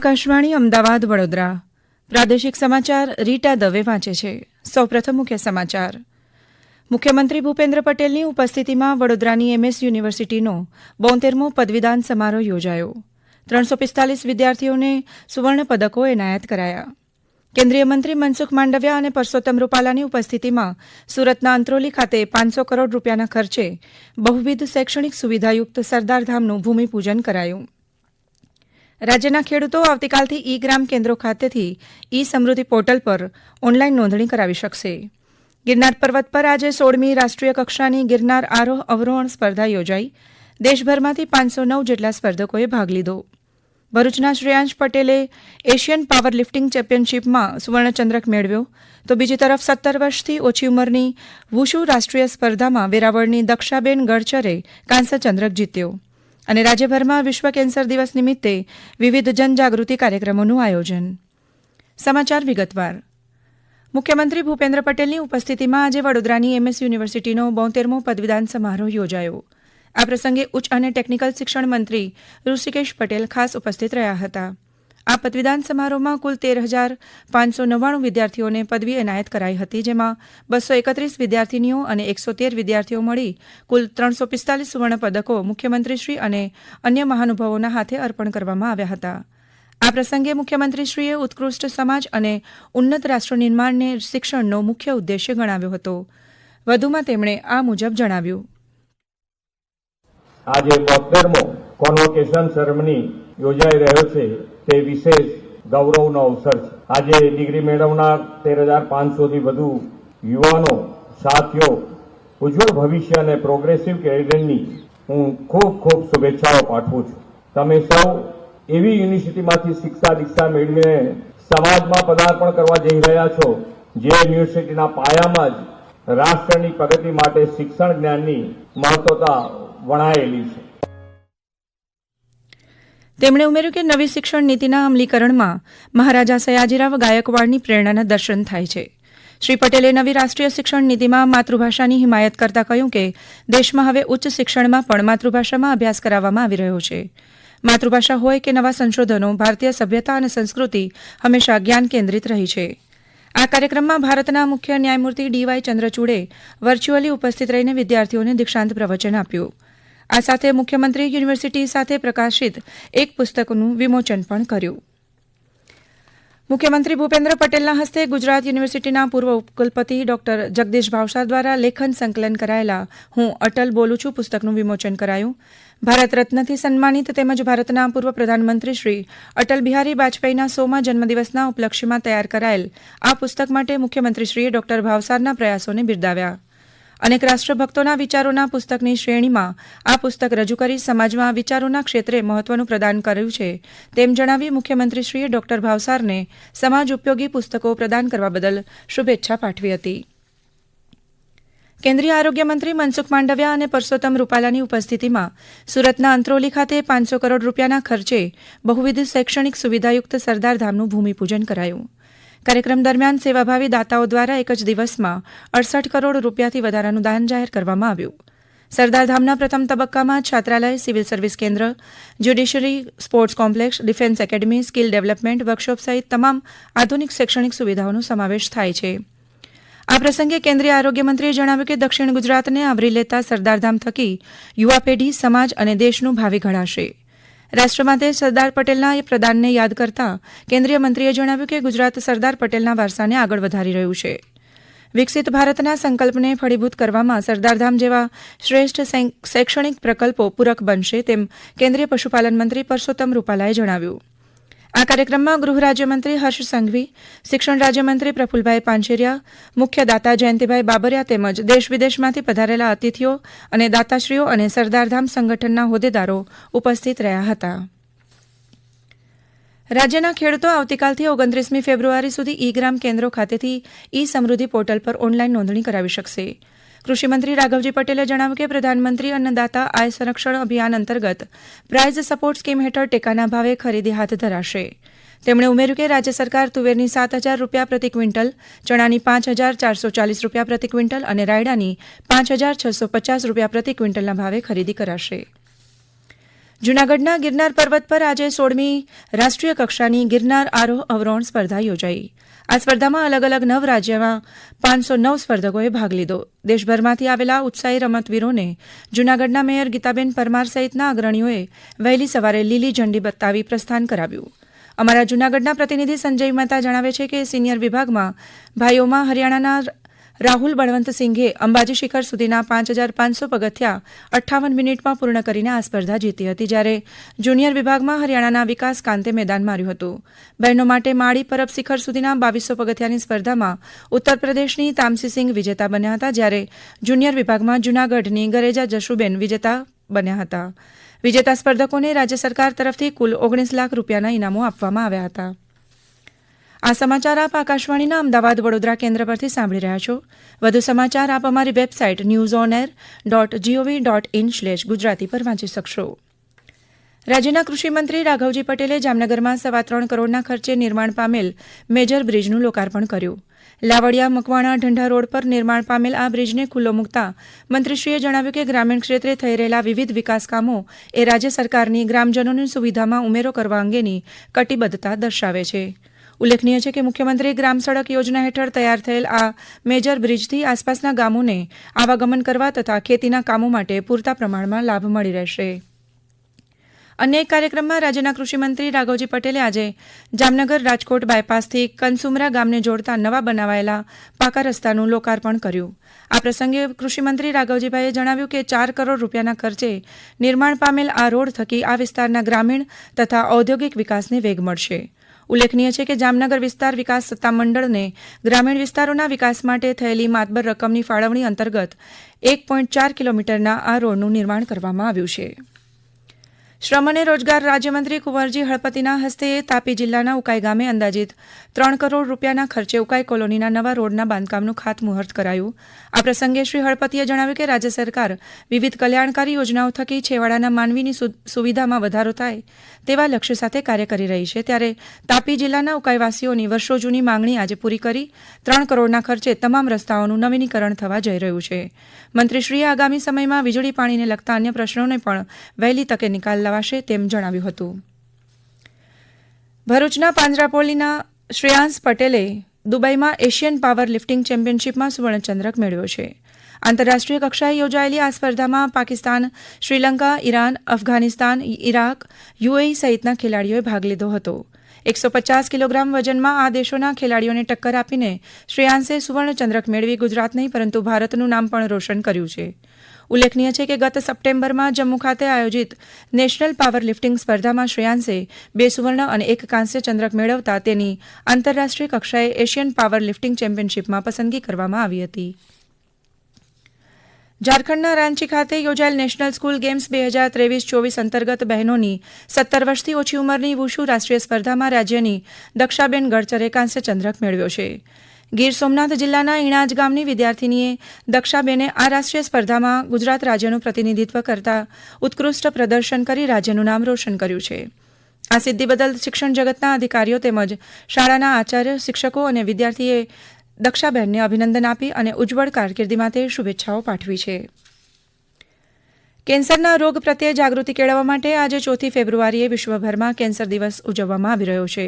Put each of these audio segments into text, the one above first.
આકાશવાણી, અમદાવાદ, વડોદરા. પ્રાદેશિક સમાચાર રીટા દવે વાંચે છે. સૌપ્રથમ મુખ્ય સમાચાર. મુખ્યમંત્રી ભૂપેન્દ્ર પટેલની ઉપસ્થિતિમાં વડોદરાની એમએસ યુનિવર્સિટીનો બોતેરમો પદવીદાન સમારોહ યોજાયો. ત્રણસો પિસ્તાલીસ વિદ્યાર્થીઓને સુવર્ણ પદકો એનાયત કરાયા. કેન્દ્રીય મંત્રી મનસુખ માંડવિયા અને પરસોત્તમ રૂપાલાની ઉપસ્થિતિમાં સુરતના અંત્રોલી ખાતે પાંચસો કરોડ રૂપિયાના ખર્ચે બહુવિધ શૈક્ષણિક સુવિધાયુક્ત સરદારધામનું ભૂમિપૂજન કરાયું. રાજ્યના ખેડૂતો આવતીકાલથી ઈ ગ્રામ કેન્દ્રો ખાતેથી ઈ સમૃદ્ધિ પોર્ટલ પર ઓનલાઈન નોંધણી કરાવી શકશે. ગિરનાર પર્વત પર આજે સોળમી રાષ્ટ્રીય કક્ષાની ગિરનાર આરોહ અવરોહણ સ્પર્ધા યોજાઈ. દેશભરમાંથી પાંચસો નવ જેટલા સ્પર્ધકોએ ભાગ લીધો. ભરૂચના શ્રેયાંશ પટેલે એશિયન પાવર લિફ્ટિંગ ચેમ્પિયનશીપમાં સુવર્ણચંદ્રક મેળવ્યો. તો બીજી તરફ સત્તર વર્ષથી ઓછી ઉંમરની વુશુ રાષ્ટ્રીય સ્પર્ધામાં વેરાવળની દક્ષાબેન ગડચરે કાંસ્યચંદ્રક જીત્યો. અને રાજ્યભરમાં વિશ્વ કેન્સર દિવસ નિમિત્તે વિવિધ જનજાગૃતિ કાર્યક્રમોનું આયોજન. સમાચાર વિગતવાર. મુખ્યમંત્રી ભૂપેન્દ્ર પટેલની ઉપસ્થિતિમાં આજે વડોદરાની એમએસ યુનિવર્સિટીનો બોતેરમો પદવીદાન સમારોહ યોજાયો. આ પ્રસંગે ઉચ્ચ અને ટેકનિકલ શિક્ષણ મંત્રી ઋષિકેશ પટેલ ખાસ ઉપસ્થિત રહ્યા હતા. આ પદવીદાન સમારોહમાં કુલ તેર હજાર પાંચસો નવ્વાણું વિદ્યાર્થીઓને પદવી એનાયત કરાઈ હતી, જેમાં બસો એકત્રીસ વિદ્યાર્થીનીઓ અને એકસો તેર વિદ્યાર્થીઓ મળી. કુલ ત્રણસો પિસ્તાલીસ સુવર્ણ પદકો મુખ્યમંત્રીશ્રી અને અન્ય મહાનુભાવોના હાથે અર્પણ કરવામાં આવ્યા હતા. આ પ્રસંગે મુખ્યમંત્રીશ્રીએ ઉત્કૃષ્ટ સમાજ અને ઉન્નત રાષ્ટ્ર નિર્માણને શિક્ષણનો મુખ્ય ઉદ્દેશ્ય ગણાવ્યો હતો. વધુમાં તેમણે આ મુજબ જણાવ્યું. આજે બોતેરમો કોન્વોકેશન સેરેમની યોજાઈ રહ્યો છે તે વિશેષ ગૌરવનો અવસર છે. આજે ડિગ્રી મેળવનાર તેર હજાર પાંચસોથી વધુ યુવાનો, સાથીઓ, ઉજ્જવળ ભવિષ્ય અને પ્રોગ્રેસિવ કેરિયરની હું ખૂબ ખૂબ શુભેચ્છાઓ પાઠવું છું. તમે સૌ એવી યુનિવર્સિટીમાંથી શિક્ષા દીક્ષા મેળવીને સમાજમાં પદાર્પણ કરવા જઈ રહ્યા છો, જે યુનિવર્સિટીના પાયામાં જ રાષ્ટ્રની પ્રગતિ માટે શિક્ષણ જ્ઞાનની મહત્વતા વણાયેલી છે. તેમણે ઉમેર્યું કે નવી શિક્ષણ નીતિના અમલીકરણમાં મહારાજા સયાજીરાવ ગાયકવાડની પ્રેરણાના દર્શન થાય છે. શ્રી પટેલે નવી રાષ્ટ્રીય શિક્ષણ નીતિમાં માતૃભાષાની હિમાયત કરતા કહ્યું કે દેશમાં હવે ઉચ્ચ શિક્ષણમાં પણ માતૃભાષામાં અભ્યાસ કરાવવામાં આવી રહ્યો છે. માતૃભાષા હોય કે નવા સંશોધનો, ભારતીય સભ્યતા અને સંસ્કૃતિ હંમેશા જ્ઞાન કેન્દ્રિત રહી છે. આ કાર્યક્રમમાં ભારતના મુખ્ય ન્યાયમૂર્તિ ડીવાય ચંદ્રચૂડે વર્ચ્યુઅલી ઉપસ્થિત રહીને વિદ્યાર્થીઓને દીક્ષાંત પ્રવચન આપ્યું. આ સાથે મુખ્યમંત્રી યુનિવર્સિટી સાથે પ્રકાશિત એક પુસ્તકનું વિમોચન પણ કર્યું. મુખ્યમંત્રી ભૂપેન્દ્ર પટેલના હસ્તે ગુજરાત યુનિવર્સિટીના પૂર્વ ઉપકુલપતિ ડોક્ટર જગદીશ ભાવસાર દ્વારા લેખન સંકલન કરાયેલા હું અટલ બોલું છું પુસ્તકનું વિમોચન કરાયું. ભારત રત્નથી સન્માનિત તેમજ ભારતના પૂર્વ પ્રધાનમંત્રી શ્રી અટલ બિહારી વાજપેયીના સોમા જન્મદિવસના ઉપલક્ષ્યમાં તૈયાર કરાયેલ આ પુસ્તક માટે મુખ્યમંત્રીશ્રીએ ડોક્ટર ભાવસારના પ્રયાસોને બિરદાવ્યા. અનેક રાષ્ટ્રભક્તોના વિચારોના પુસ્તકની શ્રેણીમાં આ પુસ્તક રજૂ કરી સમાજમાં વિચારોના ક્ષેત્રે મહત્વનું પ્રદાન કર્યું છે. તેમ જણાવી મુખ્યમંત્રીશ્રીએ ડોક્ટર ભાવસારને સમાજ ઉપયોગી પુસ્તકો પ્રદાન કરવા બદલ શુભેચ્છા પાઠવી હતી. કેન્દ્રીય આરોગ્ય મંત્રી મનસુખ માંડવિયા અને પરસોત્તમ રૂપાલાની ઉપસ્થિતિમાં સુરતના અંત્રોલી ખાતે પાંચસો કરોડ રૂપિયાના ખર્ચે બહુવિધ શૈક્ષણિક સુવિધાયુક્ત સરદારધામનું ભૂમિપૂજન કરાયું. કાર્યક્રમ દરમિયાન સેવાભાવી દાતાઓ દ્વારા એક જ દિવસમાં અડસઠ કરોડ રૂપિયાથી વધારાનું દાન જાહેર કરવામાં આવ્યું. સરદારધામના પ્રથમ તબક્કામાં છાત્રાલય, સિવિલ સર્વિસ કેન્દ્ર, judiciary, sports complex, defence academy, skill development, workshop સહિત તમામ આધુનિક શૈક્ષણિક સુવિધાઓનો સમાવેશ થાય છે. આ પ્રસંગે કેન્દ્રીય આરોગ્ય મંત્રીએ જણાવ્યું કે દક્ષિણ ગુજરાતને આવરી લેતા સરદારધામ થકી યુવા પેઢી સમાજ અને દેશનું ભાવિ ઘડાશે રાષ્ટ્રમાતે સરદાર પટેલના પ્રદાનને યાદ કરતા કેન્દ્રીય મંત્રીએ જણાવ્યું કે ગુજરાત સરદાર પટેલના વારસાને આગળ વધારી રહ્યું છે. વિકસિત ભારતના સંકલ્પને ફળીભૂત કરવામાં સરદારધામ જેવા શ્રેષ્ઠ શૈક્ષણિક પ્રકલ્પો પૂરક બનશે તેમ કેન્દ્રીય પશુપાલન મંત્રી પરસોત્તમ રૂપાલાએ જણાવ્યું. આ કાર્યક્રમમાં ગૃહ રાજ્યમંત્રી હર્ષ સંઘવી, શિક્ષણ રાજ્યમંત્રી પ્રફુલભાઈ પાંચેરિયા, મુખ્ય દાતા જયંતિભાઈ બાબરિયા તેમજ દેશ વિદેશમાંથી પધારેલા અતિથિઓ અને દાતાશ્રીઓ અને સરદારધામ સંગઠનના હોદ્દેદારો ઉપસ્થિત રહ્યા હતા. રાજ્યના ખેડૂતો આવતીકાલથી ઓગણત્રીસમી ફેબ્રુઆરી સુધી ઈ ગ્રામ કેન્દ્રો ખાતેથી ઈ સમૃદ્ધિ પોર્ટલ પર ઓનલાઈન નોંધણી કરાવી શકશે. કૃષિમંત્રી રાઘવજી પટેલે જણાવ્યું કે પ્રધાનમંત્રી અન્નદાતા આય સંરક્ષણ અભિયાન અંતર્ગત પ્રાઇઝ સપોર્ટ સ્કીમ હેઠળ ટેકાના ભાવે ખરીદી હાથ ધરાશે. તેમણે ઉમેર્યું કે રાજ્ય સરકાર તુવેરની સાત હજાર રૂપિયા પ્રતિ ક્વિન્ટલ, ચણાની પાંચ હજાર ચારસો ચાલીસ રૂપિયા પ્રતિ ક્વિન્ટલ અને રાયડાની પાંચ હજાર છસો પચાસ રૂપિયા પ્રતિ ક્વિન્ટલના ભાવે ખરીદી કરાશે. જૂનાગઢના ગિરનાર પર્વત પર આજે સોળમી રાષ્ટ્રીય કક્ષાની ગિરનાર આરોહ અવરોહણ સ્પર્ધા યોજાઈ. આ સ્પર્ધામાં અલગ અલગ નવ રાજ્યમાં પાંચસો નવ સ્પર્ધકોએ ભાગ લીધો. દેશભરમાંથી આવેલા ઉત્સાહી રમતવીરોને જૂનાગઢના મેયર ગીતાબેન પરમાર સહિતના અગ્રણીઓએ વહેલી સવારે લીલી ઝંડી બતાવી પ્રસ્થાન કરાવ્યું. અમારા જૂનાગઢના પ્રતિનિધિ સંજય મહેતા જણાવે છે કે સિનિયર વિભાગમાં ભાઈઓમાં હરિયાણાના રાહુલ બળવંતસિંઘે અંબાજી શિખર સુધીના પાંચ હજાર પાંચસો પગથિયા અઠ્ઠાવન મિનિટમાં પૂર્ણ કરીને આ સ્પર્ધા જીતી હતી જ્યારે જુનિયર વિભાગમાં હરિયાણાના વિકાસ કાંતે મેદાન માર્યું હતું. બહેનો માટે માળી પરબ શિખર સુધીના બાવીસો પગથિયાની સ્પર્ધામાં ઉત્તર પ્રદેશની તામસીસિંગ વિજેતા બન્યા હતા જ્યારે જુનિયર વિભાગમાં જૂનાગઢની ગરેજા જશુબેન વિજેતા બન્યા હતા. વિજેતા સ્પર્ધકોને રાજ્ય સરકાર તરફથી કુલ ઓગણીસ લાખ રૂપિયાના ઇનામો આપવામાં આવ્યા હતા. આ સમાચાર આપ આકાશવાણીના અમદાવાદ વડોદરા કેન્દ્ર પરથી સાંભળી રહ્યા છો. વધુ સમાચાર આપ અમારી website news on air dot GOV dot in slash Gujarati પર વાંચી શકશો. રાજ્યના કૃષિમંત્રી રાઘવજી પટેલે જામનગરમાં સવા ત્રણ કરોડના ખર્ચે નિર્માણ પામેલ મેજર બ્રિજનું લોકાર્પણ કર્યું. લાવડિયા, મકવાણા, ઢંઢા રોડ પર નિર્માણ પામેલ આ બ્રિજને ખુલ્લો મૂકતા મંત્રીશ્રીએ જણાવ્યું કે ગ્રામીણ ક્ષેત્રે થઈ રહેલા વિવિધ વિકાસ કામો એ રાજ્ય સરકારની ગ્રામજનોની સુવિધામાં ઉમેરો કરવા અંગેની કટિબદ્ધતા દર્શાવે છે. ઉલ્લેખનીય છે કે મુખ્યમંત્રી ગ્રામ સડક યોજના હેઠળ તૈયાર થયેલ આ મેજર બ્રિજથી આસપાસના ગામોને આવાગમન કરવા તથા ખેતીના કામો માટે પૂરતા પ્રમાણમાં લાભ મળી રહેશે. અન્ય એક કાર્યક્રમમાં રાજ્યના કૃષિમંત્રી રાઘવજી પટેલે આજે જામનગર રાજકોટ બાયપાસથી કનસુમરા ગામને જોડતા નવા બનાવાયેલા પાકા રસ્તાનું લોકાર્પણ કર્યું. આ પ્રસંગે કૃષિમંત્રી રાઘવજીભાઈએ જણાવ્યું કે ચાર કરોડ રૂપિયાના ખર્ચે નિર્માણ પામેલ આ રોડ થકી આ વિસ્તારના ગ્રામીણ તથા ઔદ્યોગિક વિકાસને વેગ મળશે. ઉલ્લેખનીય છે કે જામનગર વિસ્તાર વિકાસ સત્તામંડળને ગ્રામીણ વિસ્તારોના વિકાસ માટે થયેલી માતબર રકમની ફાળવણી અંતર્ગત એક પોઈન્ટ ચાર કિલોમીટરના આ રોડનું નિર્માણ કરવામાં આવ્યું છે. શ્રમ અને રોજગાર રાજ્યમંત્રી કુંવરજી હળપતિના હસ્તે તાપી જિલ્લાના ઉકાઈ ગામે અંદાજિત ત્રણ કરોડ રૂપિયાના ખર્ચે ઉકાઈ કોલોનીના નવા રોડના બાંધકામનું ખાતમુહૂર્ત કરાયું. આ પ્રસંગે શ્રી હળપતિએ જણાવ્યું કે રાજ્ય સરકાર વિવિધ કલ્યાણકારી યોજનાઓ થકી છેવાડાના માનવીની સુવિધામાં વધારો થાય તેવા લક્ષ્ય સાથે કાર્ય કરી રહી છે. ત્યારે તાપી જિલ્લાના ઉકાઈવાસીઓની વર્ષો જૂની માંગણી આજે પૂરી કરી ત્રણ કરોડના ખર્ચે તમામ રસ્તાઓનું નવીનીકરણ થવા જઈ રહ્યું છે. મંત્રીશ્રીએ આગામી સમયમાં વીજળી પાણીને લગતા અન્ય પ્રશ્નોને પણ વહેલી તકે નિકાલ લવાશે તેમ જણાવ્યું હતું. ભરૂચના પાંજરાપોલીના શ્રેયાંશ પટેલે દુબઈમાં એશિયન પાવર લિફ્ટિંગ ચેમ્પિયનશિપમાં સુવર્ણચંદ્રક મેળવ્યો છે. આંતરરાષ્ટ્રીય કક્ષાએ યોજાયેલી આ સ્પર્ધામાં Pakistan, Sri Lanka, Iran, Afghanistan Iraq UAE સહિતના ખેલાડીઓએ ભાગ લીધો હતો. એકસો પચાસ કિલોગ્રામ વજનમાં આ દેશોના ખેલાડીઓને ટક્કર આપીને શ્રેયાંશે સુવર્ણચંદ્રક મેળવી ગુજરાત નહીં, પરંતુ ભારતનું નામ પણ રોશન કર્યું છે. ઉલ્લેખનીય છે કે ગત સપ્ટેમ્બરમાં જમ્મુ ખાતે આયોજિત નેશનલ પાવર લિફ્ટિંગ સ્પર્ધામાં શ્રેયાંશે બે સુવર્ણ અને એક કાંસ્ય ચંદ્રક મેળવતા તેની આંતરરાષ્ટ્રીય કક્ષાએ એશિયન પાવર લિફ્ટિંગ ચેમ્પિયનશિપમાં પસંદગી કરવામાં આવી હતી. ઝારખંડના રાંચી ખાતે યોજાયેલ નેશનલ સ્કૂલ ગેમ્સ બે હજાર ત્રેવીસ ચોવીસ અંતર્ગત બહેનોની સત્તર વર્ષથી ઓછી ઉંમરની વુશુ રાષ્ટ્રીય સ્પર્ધામાં રાજ્યની દક્ષાબેન ગડચરે કાંસ્ય ચંદ્રક મેળવ્યો છે. ગીર સોમનાથ જિલ્લાના ઇણાજ ગામની વિદ્યાર્થીનીએ દક્ષાબેને આ રાષ્ટ્રીય સ્પર્ધામાં ગુજરાત રાજ્યનું પ્રતિનિધિત્વ કરતા ઉત્કૃષ્ટ પ્રદર્શન કરી રાજ્યનું નામ રોશન કર્યું છે. આ સિદ્ધિ બદલ શિક્ષણ જગતના અધિકારીઓ તેમજ શાળાના આચાર્ય, શિક્ષકો અને વિદ્યાર્થીએ દક્ષાબેનને અભિનંદન આપી અને ઉજ્જવળ કારકિર્દી માટે શુભેચ્છાઓ પાઠવી છે. કેન્સરના રોગ પ્રત્યે જાગૃતિ કેળવવા માટે આજે ચોથી ફેબ્રુઆરીએ વિશ્વભરમાં કેન્સર દિવસ ઉજવવામાં આવી રહ્યો છે.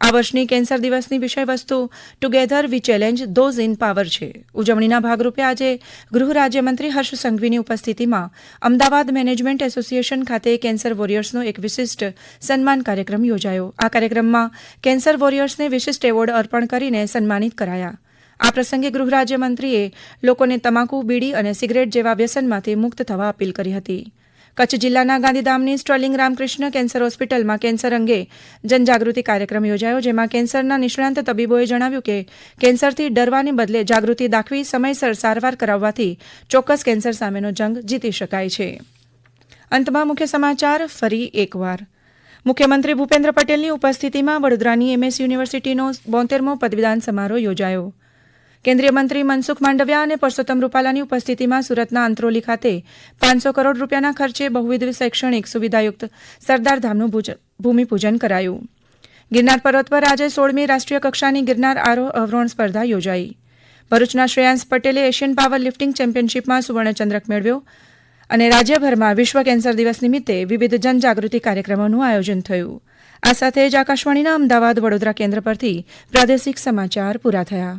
આ વર્ષની કેન્સર દિવસની વિષયવસ્તુ together we challenge those in power છે. ઉજવણીના ભાગરૂપે આજે ગૃહ રાજ્યમંત્રી હર્ષ સંઘવીની ઉપસ્થિતિમાં અમદાવાદ મેનેજમેન્ટ એસોસિએશન ખાતે કેન્સર વોરિયર્સનો એક વિશિષ્ટ સન્માન કાર્યક્રમ યોજાયો. આ કાર્યક્રમમાં કેન્સર વોરિયર્સને વિશિષ્ટ એવોર્ડ અર્પણ કરીને સન્માનિત કરાયા. આ પ્રસંગે ગૃહ રાજ્યમંત્રીએ લોકોને તમાકુ, બીડી અને સિગરેટ જેવા વ્યસનમાંથી મુક્ત થવા અપીલ કરી હતી. કચ્છ જિલ્લાના ગાંધીધામની સ્ટર્લિંગ રામકૃષ્ણ કેન્સર હોસ્પિટલમાં કેન્સર અંગે જનજાગૃતિ કાર્યક્રમ યોજાયો, જેમાં કેન્સરના નિષ્ણાંત તબીબોએ જણાવ્યું કે કેન્સરથી ડરવાને બદલે જાગૃતિ દાખવી સમયસર સારવાર કરાવવાથી ચોક્કસ કેન્સર સામેનો જંગ જીતી શકાય છે. અંતમાં મુખ્ય સમાચાર, ફરી એકવાર. મુખ્યમંત્રી ભૂપેન્દ્ર પટેલની ઉપસ્થિતિમાં વડોદરાની એમએસ યુનિવર્સિટીનો બોતેરમો પદવીદાન સમારોહ યોજાયો. કેન્દ્રીય મંત્રી મનસુખ માંડવિયા અને પરસોત્તમ રૂપાલાની ઉપસ્થિતિમાં સુરતના અંત્રોલી ખાતે પાંચસો કરોડ રૂપિયાના ખર્ચે બહુવિધ શૈક્ષણિક સુવિધાયુક્ત સરદારધામનું ભૂમિપૂજન કરાયું. ગિરનાર પર્વત પર આજે સોળમી રાષ્ટ્રીય કક્ષાની ગિરનાર આરોહ અવરોહણ સ્પર્ધા યોજાઈ. ભરૂચના શ્રેયાંશ પટેલે એશિયન પાવર લિફ્ટિંગ ચેમ્પિયનશીપમાં સુવર્ણચંદ્રક મેળવ્યો અને રાજ્યભરમાં વિશ્વ કેન્સર દિવસ નિમિત્તે વિવિધ જનજાગૃતિ કાર્યક્રમોનું આયોજન થયું. આ સાથે જ આકાશવાણીના અમદાવાદ વડોદરા કેન્દ્ર પરથી પ્રાદેશિક સમાચાર પૂરા થયા.